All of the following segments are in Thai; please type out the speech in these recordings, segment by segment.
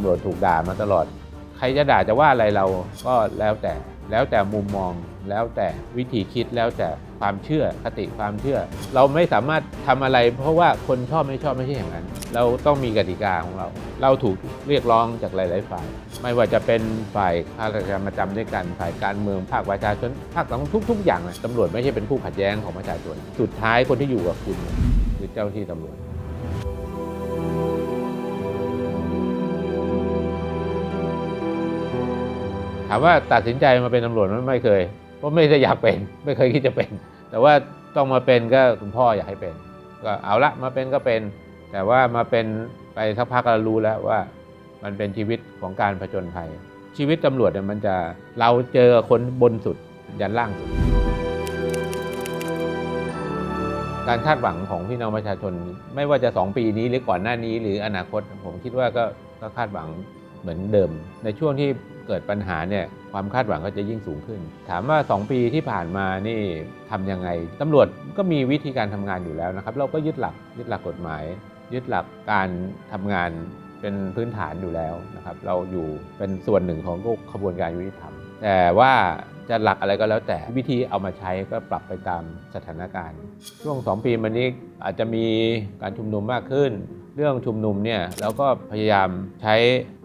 ำรวจถูกด่ามาตลอด ใครจะด่าจะว่าอะไรเราก็แล้วแต่แล้วแต่มุมมองแล้วแต่วิธีคิดแล้วแต่ความเชื่อคติความเชื่อ เราไม่สามารถทำอะไร เพราะว่าคนชอบไม่ชอบไม่ใช่อย่างนั้น เราต้องมีกติกาของเรา เราถูกเรียกร้องจากหลาย ๆ ฝ่าย ไม่ว่าจะเป็นฝ่ายข้าราชการประจำด้วยกันฝ่ายการเมืองภาคประชาชนภาคสังคมทุก ๆ อย่างนะตำรวจไม่ใช่เป็นคู่ขัดแย้งของประชาชน สุดท้ายคนที่อยู่กับคุณคือเจ้าที่ตำรวจามว่าตัดสินใจมาเป็นตำรวจไม่เคย เพราะไม่ได้อยากเป็น ไม่เคยคิดจะเป็น แต่ว่าต้องมาเป็นก็คุณพ่ออยากให้เป็น ก็เอาละมาเป็นก็เป็น แต่ว่ามาเป็นไปสักพักเรารู้แล้วว่า มันเป็นชีวิตของการผจญภัย ชีวิตตำรวจเนี่ยมันจะเราเจอคนบนสุดยันล่างสุด การคาดหวังของพี่น้องประชาชน ไม่ว่าจะ 2 ปีนี้หรือก่อนหน้านี้หรืออนาคตผมคิดว่าก็ก็คาดหวังเหมือนเดิม ในช่วงที่ เกิดปัญหาเนี่ยความคาดหวังก็จะยิ่งสูงขึ้น ถามว่า 2 ปีที่ผ่านมานี่ทำยังไงตำรวจก็มีวิธีการทำงานอยู่แล้วนะครับ เราก็ยึดหลักยึดหลักกฎหมาย ยึดหลักการทำงานเป็นพื้นฐานอยู่แล้วนะครับ เราอยู่เป็นส่วนหนึ่งของขบวนการยุติธรรม แต่ว่า จะหลักอะไรก็แล้วแต่วิธีเอามาใช้ก็ปรับไปตามสถานการณ์ ช่วง 2 ปีมานี้อาจจะมีการชุมนุมมากขึ้น เรื่องชุมนุมเนี่ยเราก็พยายามใช้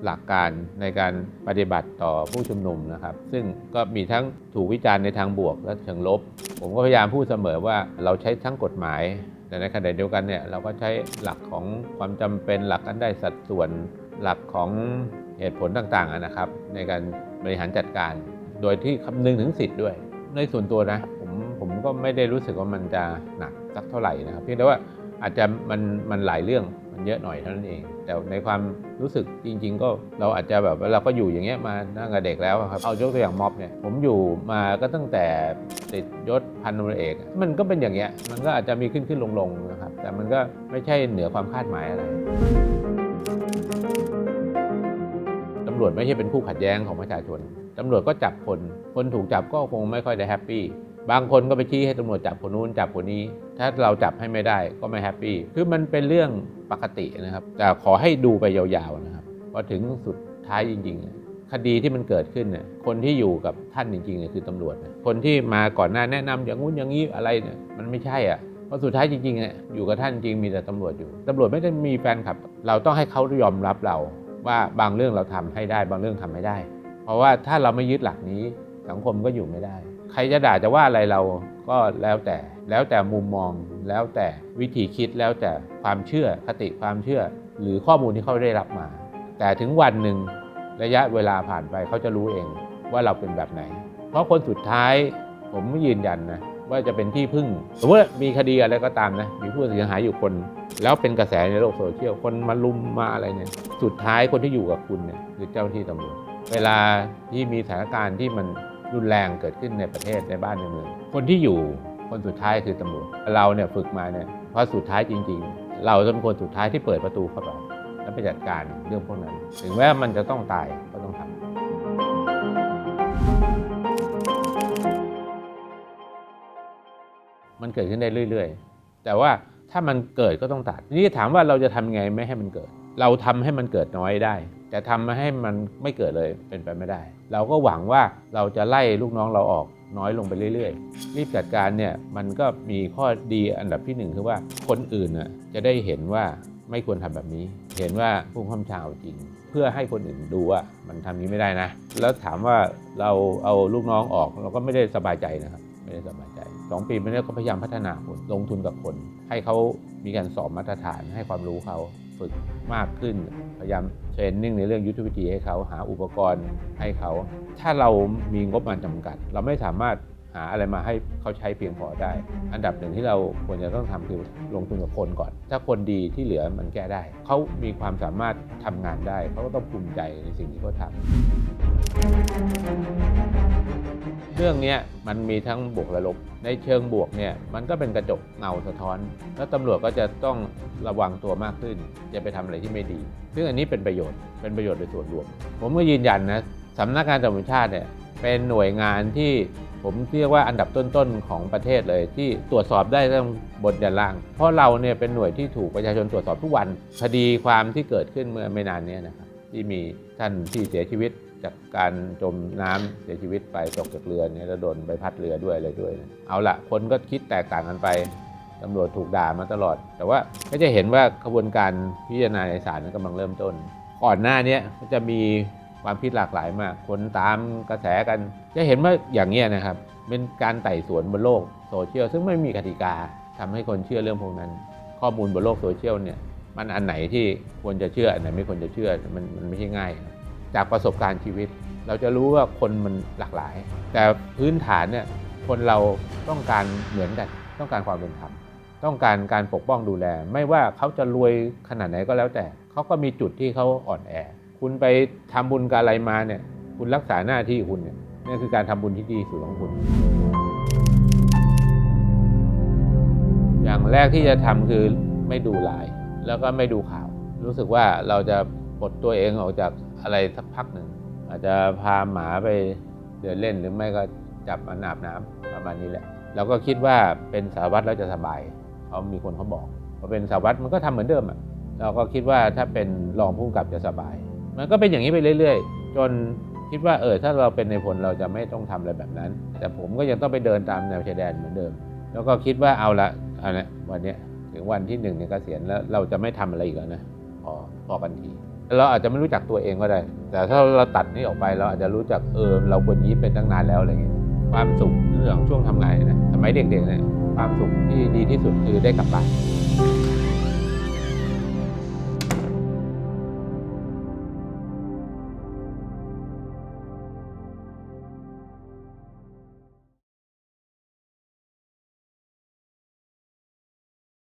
หลักการในการปฏิบัติต่อผู้ชุมนุมนะครับ ซึ่งก็มีทั้งถูกวิจารณ์ในทางบวกและเชิงลบ ผมก็พยายามพูดเสมอว่าเราใช้ทั้งกฎหมายแต่ในขณะเดียวกันเนี่ยเราก็ใช้หลักของความจำเป็นหลักการได้สัดส่วนหลักของเหตุผลต่างๆนะครับ ในการบริหารจัดการ โดยที่คำนึงถึงสิทธิ์ด้วย ในส่วนตัวนะ ผมผมก็ไม่ได้รู้สึกว่ามันจะหนักสักเท่าไหร่นะครับเพียงแต่ว่าอาจจะมันมันหลายเรื่องมันเยอะหน่อยเท่านั้นเอง แต่ในความรู้สึกจริง ๆ ก็เราอาจจะแบบเราก็อยู่อย่างเงี้ยมาตั้งแต่เด็กแล้วครับเอายกตัวอย่างม็อบเนี่ยผมอยู่มาก็ตั้งแต่ติดยศพันตำรวจเอก มันก็เป็นอย่างเงี้ยมันก็อาจจะมีขึ้นขึ้นลงลงๆนะครับแต่มันก็ไม่ใช่เหนือความคาดหมายอะไรตำรวจไม่ใช่เป็นคู่ขัดแย้งของประชาชน ตำรวจก็จับคน คนถูกจับก็คงไม่ค่อยได้แฮปปี้ บางคนก็ไปชี้ให้ตำรวจจับคนนู้นจับคนนี้ ถ้าเราจับให้ไม่ได้ก็ไม่แฮปปี้ คือมันเป็นเรื่องปกตินะครับ แต่ขอให้ดูไปยาวๆนะครับ พอถึงสุดท้ายจริงๆ คดีที่มันเกิดขึ้นเนี่ย คนที่อยู่กับท่านจริงๆเนี่ยคือตำรวจ คนที่มาก่อนหน้าแนะนำอย่างงู้นอย่างนี้อะไรเนี่ย มันไม่ใช่อะเพราะสุดท้ายจริงๆเนี่ยอยู่กับท่านจริงมีแต่ตำรวจอยู่ตำรวจไม่ได้มีแฟนคลับ เราต้องให้เขายอมรับเรา ว่าบางเรื่องเราทำให้ได้ บางเรื่องทำไม่ได้ ราะว่าถ้าเราไม่ยึดหลักนี้สังคมก็อยู่ไม่ได้ ใครจะด่าจะว่าอะไรเราก็แล้วแต่แล้วแต่มุมมองแล้วแต่วิธีคิดแล้วแต่ความเชื่อคติความเชื่อ หรือข้อมูลที่เขาได้รับมา แต่ถึงวันหนึ่งระยะเวลาผ่านไปเขาจะรู้เองว่าเราเป็นแบบไหน เพราะคนสุดท้ายผมยืนยันนะว่าจะเป็นที่พึ่งสมมติมีคดีอะไรก็ตามนะมีผู้เสียหายอยู่คน แล้วเป็นกระแสในโลกโซเชียลคนมาลุมมาอะไรเนี่ยสุดท้ายคนที่อยู่กับคุณเนี่ยคือเจ้าหน้าที่ตำรวจ เวลาที่มีสถานการณ์ที่มันรุนแรงเกิดขึ้นในประเทศในบ้านในเมือง คนที่อยู่คนสุดท้ายคือตำรวจเราเนี่ยฝึกมาเนี่ยเพราะสุดท้ายจริง ๆ เราจะเป็นคนสุดท้ายที่เปิดประตูเข้าไปแล้วไปจัดการเรื่องพวกนั้น ถึงแม้มันจะต้องตายก็ต้องทำมันเกิดขึ้นได้เรื่อย ๆ แต่ว่าถ้ามันเกิดก็ต้องตัด นี้ถามว่าเราจะทำไงไม่ให้มันเกิด เราทำให้มันเกิดน้อยได้ แต่ทำมาให้มันไม่เกิดเลยเป็นไปไม่ได้ เราก็หวังว่าเราจะไล่ลูกน้องเราออกน้อยลงไปเรื่อยๆ รีบจัดการเนี่ยมันก็มีข้อดีอันดับที่หนึ่งคือว่าคนอื่นน่ะจะได้เห็นว่าไม่ควรทำแบบนี้ เห็นว่าผู้ข้ามชาวจริง เพื่อให้คนอื่นดูว่ามันทำนี้ไม่ได้นะ แล้วถามว่าเราเอาลูกน้องออกเราก็ไม่ได้สบายใจนะครับไม่ได้สบายใจสองปีมาเนี้ก็พยายามพัฒนาคนลงทุนกับคน ให้เขามีการสอบมาตรฐานให้ความรู้เขา ฝึกมากขึ้น พยายามเทรนนิ่งในเรื่องยุทธวิธีให้เขาหาอุปกรณ์ให้เขา ถ้าเรามีงบประมาณจำกัด เราไม่สามารถหาอะไรมาให้เขาใช้เพียงพอได้ อันดับหนึ่งที่เราควรจะต้องทำคือลงทุนกับคนก่อน ถ้าคนดีที่เหลือมันแก้ได้ เขามีความสามารถทำงานได้ เขาก็ต้องภูมิใจในสิ่งที่เขาทำ รื่องนี้มันมีทั้งบวกและลบ ในเชิงบวกเนี่ยมันก็เป็นกระจกเงาสะท้อน แล้วตำรวจก็จะต้องระวังตัวมากขึ้นอย่าไปทำอะไรที่ไม่ดี ซึ่งอันนี้เป็นประโยชน์เป็นประโยชน์โดยส่วนรวม ผมก็ยืนยันนะสำนักงานตำรวจชาติเนี่ยเป็นหน่วยงานที่ผมเรียกว่าอันดับต้นๆของประเทศเลย ที่ตรวจสอบได้ตั้งบนยันล่าง เพราะเราเนี่ยเป็นหน่วยที่ถูกประชาชนตรวจสอบทุกวันคดีความที่เกิดขึ้นเมื่อไม่นานนี้นะครับที่มีท่านที่เสียชีวิต จากการจมน้ำเสียชีวิตไปตกจากเรือเนี่ยแล้วโดนใบพัดเรือด้วยอะไรด้วยนะเอาละคนก็คิดแตกต่างกันไปตำรวจถูกด่ามาตลอด แต่ว่าก็จะเห็นว่ากระบวนการพิจารณาในศาลนั้นกำลังเริ่มต้น ก่อนหน้านี้ยมันจะมีความคิดหลากหลายมาก คนตามกระแสกัน จะเห็นว่าอย่างนี้นะครับ เป็นการไต่สวนบนโลกโซเชียลซึ่งไม่มีกติกาทำให้คนเชื่อเรื่องพวกนั้น ข้อมูลบนโลกโซเชียลเนี่ยมันอันไหนที่ควรจะเชื่ออันไหนไม่ควรจะเชื่อมันมันไม่ใช่ง่าย จากประสบการณ์ชีวิต เราจะรู้ว่าคนมันหลากหลาย แต่พื้นฐานเนี่ยคนเราต้องการเหมือนกัน ต้องการความเป็นธรรมต้องการการปกป้องดูแล ไม่ว่าเขาจะรวยขนาดไหนก็แล้วแต่เขาก็มีจุดที่เขาอ่อนแอ คุณไปทำบุญกับอะไรมาเนี่ยคุณรักษาหน้าที่คุณเนี่ยนี่คือการทำบุญที่ดีสุดของคุณ อย่างแรกที่จะทำคือไม่ดูไลน์แล้วก็ไม่ดูข่าว รู้สึกว่าเราจะปลดตัวเองออกจาก อะไรสักพักหนึ่ง อาจจะพาหมาไปเดินเล่นหรือไม่ก็จับมันอาบน้ำประมาณนี้แหละเราก็คิดว่าเป็นสารวัตรแล้วจะสบายเขามีคนเขาบอกพอเป็นสารวัตรมันก็ทำเหมือนเดิมอะเราก็คิดว่าถ้าเป็นรองผู้กำกับจะสบาย มันก็เป็นอย่างนี้ไปเรื่อย ๆ จนคิดว่าเออถ้าเราเป็นในพลเราจะไม่ต้องทำอะไรแบบนั้น แต่ผมก็ยังต้องไปเดินตามแนวชายแดนเหมือนเดิม แล้วก็คิดว่าเอาละอันนี้วันนี้ถึงวันที่หนึ่งเนี่ยเกษียณแล้วเราจะไม่ทำอะไรอีกแล้วนะพอพอกันที เราอาจจะไม่รู้จักตัวเองก็ได้ แต่ถ้าเราตัดนี่ออกไปเราอาจจะรู้จักเออเราควรยี้เป็นตั้งนานแล้วอะไรเงี้ยความสุขเรื่องช่วงทำงานนะสมัยเด็กๆเนี่ยความสุขที่ดีที่สุดคือได้กลับบ้าน